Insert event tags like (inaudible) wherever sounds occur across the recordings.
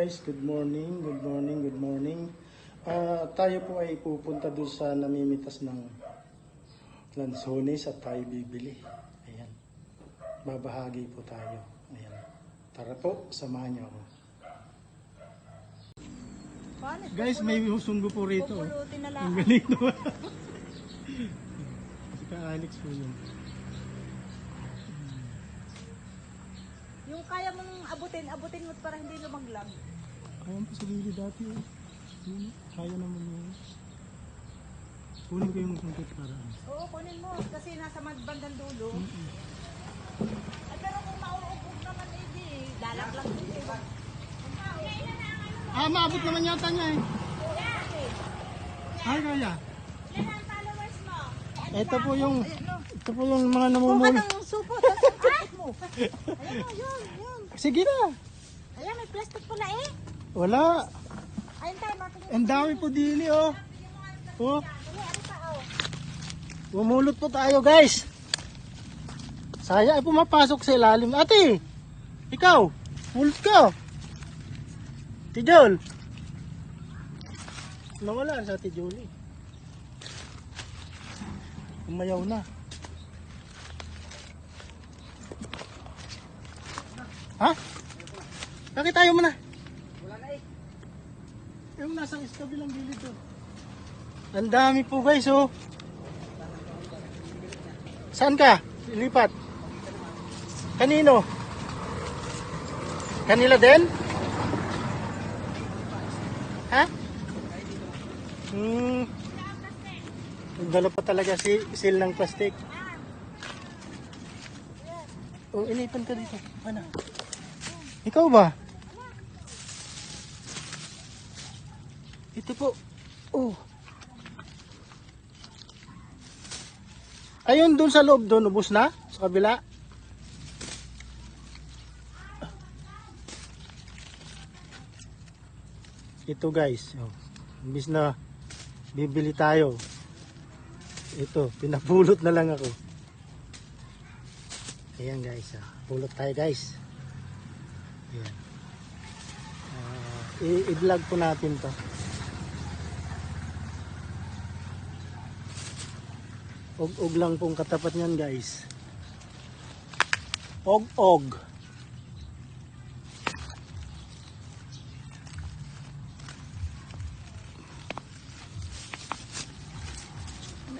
guys, good morning, good morning, good morning. Ah, tayo po ay pupunta doon sa namimitas ng lansones at tayo bibili. Ayan. Babahagi po tayo. Ayan. Tara po, samahan niyo ako. Guys, may husunggo po rito. Pupulutin na lang. Ang galing naman. (laughs) Si Ka Alex po yun. Yung kaya mong abutin, abutin mo para hindi lumaglag. Kaya pa sa gilid dati. Oh. Yun, Kaya naman yun. Kunin ko yung sungkit para. ano. Oo, kunin mo. Kasi nasa mad- bandang dulo. Ay, pero kung mauubog naman, eh di. Lalaglag din eh. Ah, maabot naman yata niya eh. Ay, kaya. Mo? Ito po yung, Ayan, ito po yung mga Kuha namumuli. ng supo. Tapos ang mo. (laughs) Ayan o, yun, yun. Sige na. Ayan, may plastic pala eh. Wala. Ang dami po dili oh. Oh, bumulot po tayo guys. Saya ay pumapasok sa ilalim. Ate, ikaw, mulot ka. Tijol. Nawala sa Tijoli. Umayaw na. Ha? Bakit tayo mo na? Yung nasa kabilang gilid to. Ang dami po guys oh. Saan ka? Lipat. Kanino? Kanila din? Ha? Hmm. Dala pa talaga si seal ng plastic. Oh, inipan ka dito. Ano? Ikaw ba? Ito po. Oh. Ayun doon sa loob doon, ubos na? Sa kabila? Ito guys, oh. imbis na bibili tayo. Ito, (laughs) pinapulot na lang ako. Ayan guys, ah. pulot tayo guys. Ayan. I- i-vlog po natin to. Og-og lang pong katapat niyan guys. Og-og.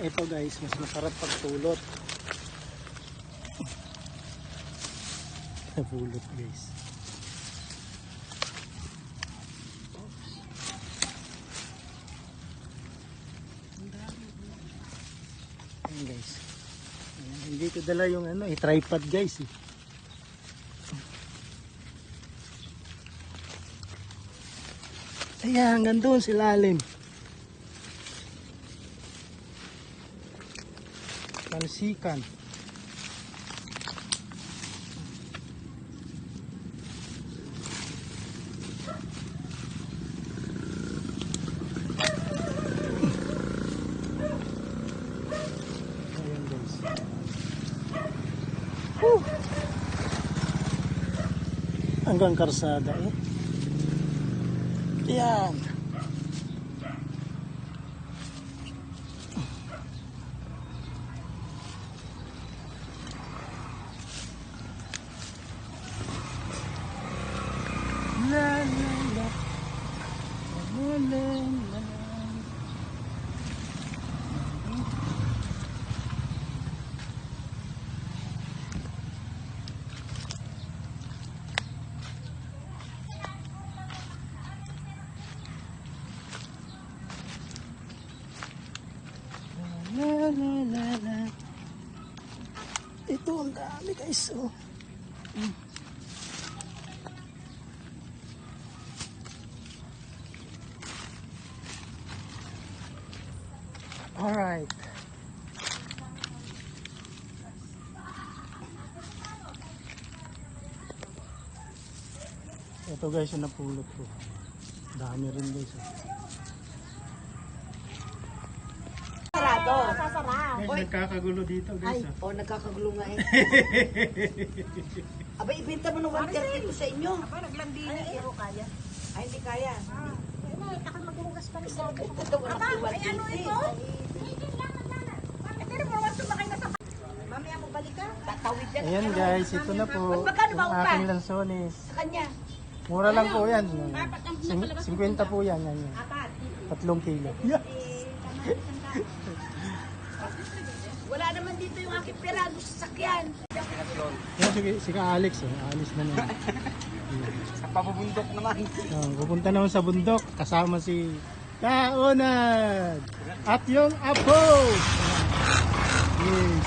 Ito guys, mas masarap pagpulot. Pulot guys. Ayan guys. Ayan, hindi ko dala yung ano, eh, tripod guys. Eh. Ayan, hanggang doon si lalim. Talsikan. Hanggang karsada eh. Yan. La la la. La la la Ito ang dami guys. Oh. Mm. Alright. Ito guys yung napulot ko. Dami rin guys. oh. Guys, nagkakagulo dito Ay, guys. ah. oh, nagkakagulo nga eh. (laughs) Aba, ibenta mo ng 130 ko sa inyo. Ako naglandi na. Pero kaya. Ay, hindi kaya. Ah, eh, ako maghuhugas pa rin sa Ito, iwan Ay, ano ito? Eh. Ayan guys, ito na po. Upa? aking lansones. Sa kanya. Mura lang po yan. Sing- 50 po yan. yan, yan. Tatlong kilo. Yeah. (laughs) Wala naman dito yung aking pirado sa sakyan. Yan si, si Ka Alex. Oh. Alis na naman. Papabundok naman. Oh, pupunta naman sa bundok. Kasama si Kaunag. At yung apo. Yes.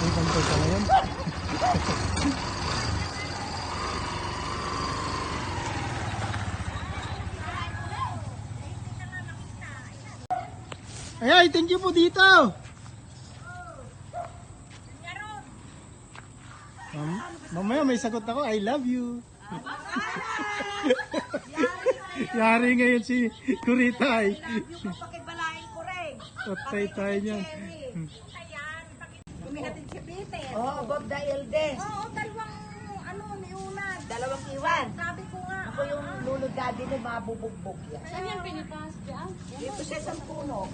Ang kanto ka ngayon. Ay, ay, thank you po dito. Mam mamaya may sagot ako, I love you. (laughs) Yari ngayon si Kuritay. Pakibalain ko rin. Patay tayo niyan. Guminatin si Peter. Oo, oh, Bob the eldest. Oo, dalawang ano, niunad. Dalawang iwan. Sabi ko nga, Ako yung lulod daddy na mabubugbog yan. saan yan pinipas dyan? Dito siya sa puno.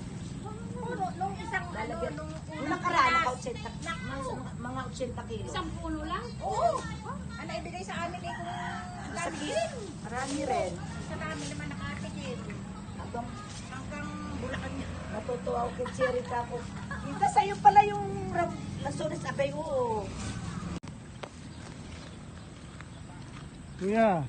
Puno, nung isang ano, nung Nung nakaraan, naka 80, mga, mga 80 kilo. Isang puno lang? Oo. Ano ibigay sa amin eh kung Sa dami kilo. Marami rin. Sa dami naman nakatigil. Hanggang Hanggang bulakan niya. natutuwa ako kay Cherita ko. Kita sa'yo pala yung ram- lasunis abay oo. Kuya.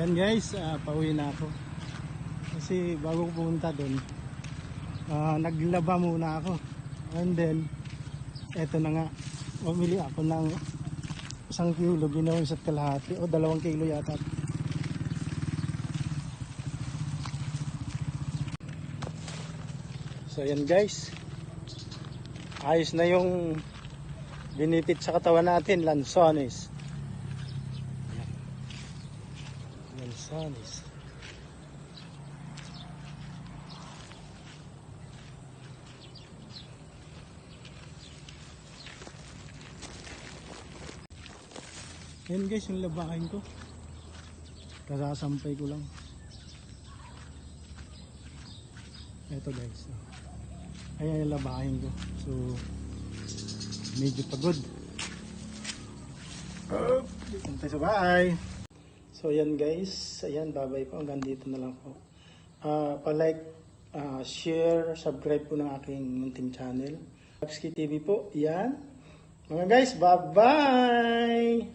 Ayan guys, ah, pauwi na ako. Kasi bago ko pumunta doon, ah, naglaba muna ako. And then, eto na nga, bumili ako ng isang kilo, ginawang isa't kalahati, o dalawang kilo yata. So ayan guys. Ayos na yung binipit sa katawan natin, lansones. Ayan. Lansones. Ayan guys, yung labahin ko. Kasasampay ko lang. Ito guys. Ayan yung labahin ko. So, medyo pagod. Oh, punta sa bahay. So, ayan guys. Ayan, babay po. Hanggang dito na lang po. Ah, pa-like, ah, share, subscribe po ng aking munting channel. Kapski TV po. Yan. Mga guys, bye-bye!